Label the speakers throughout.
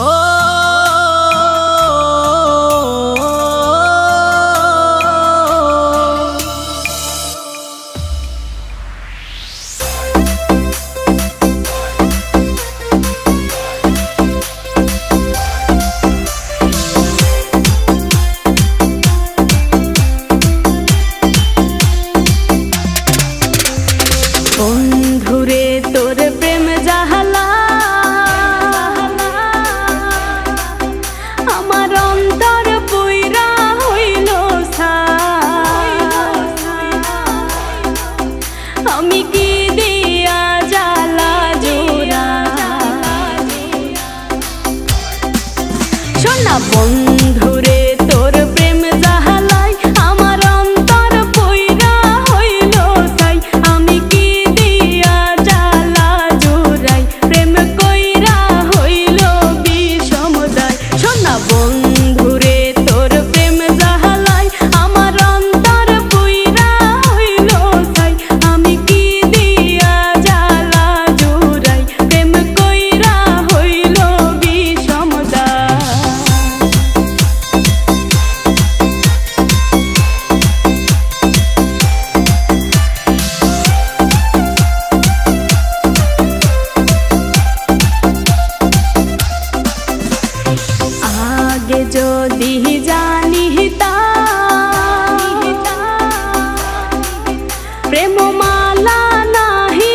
Speaker 1: Oh. Tá na ponta. আগে যদি জানি প্রেম নাহি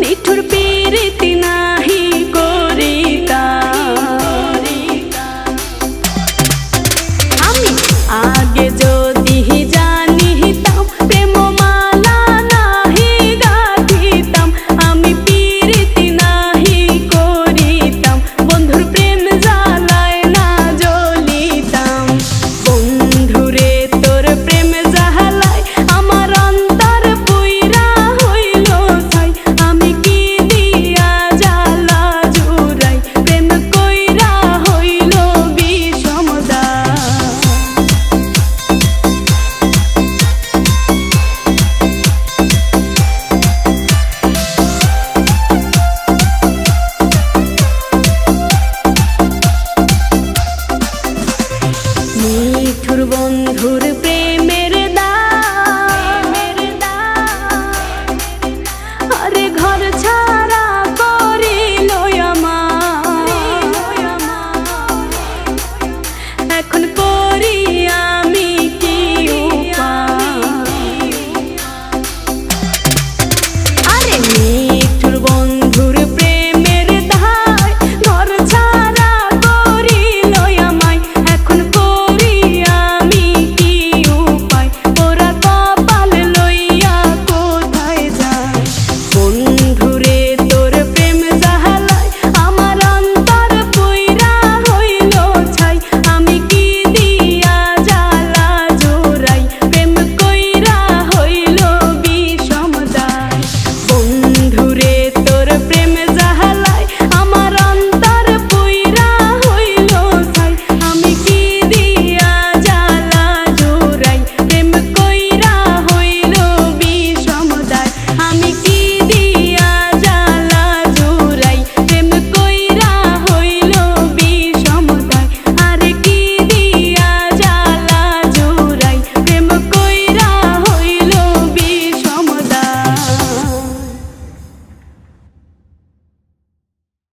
Speaker 1: নিঠুর পীরিতি না மதுரு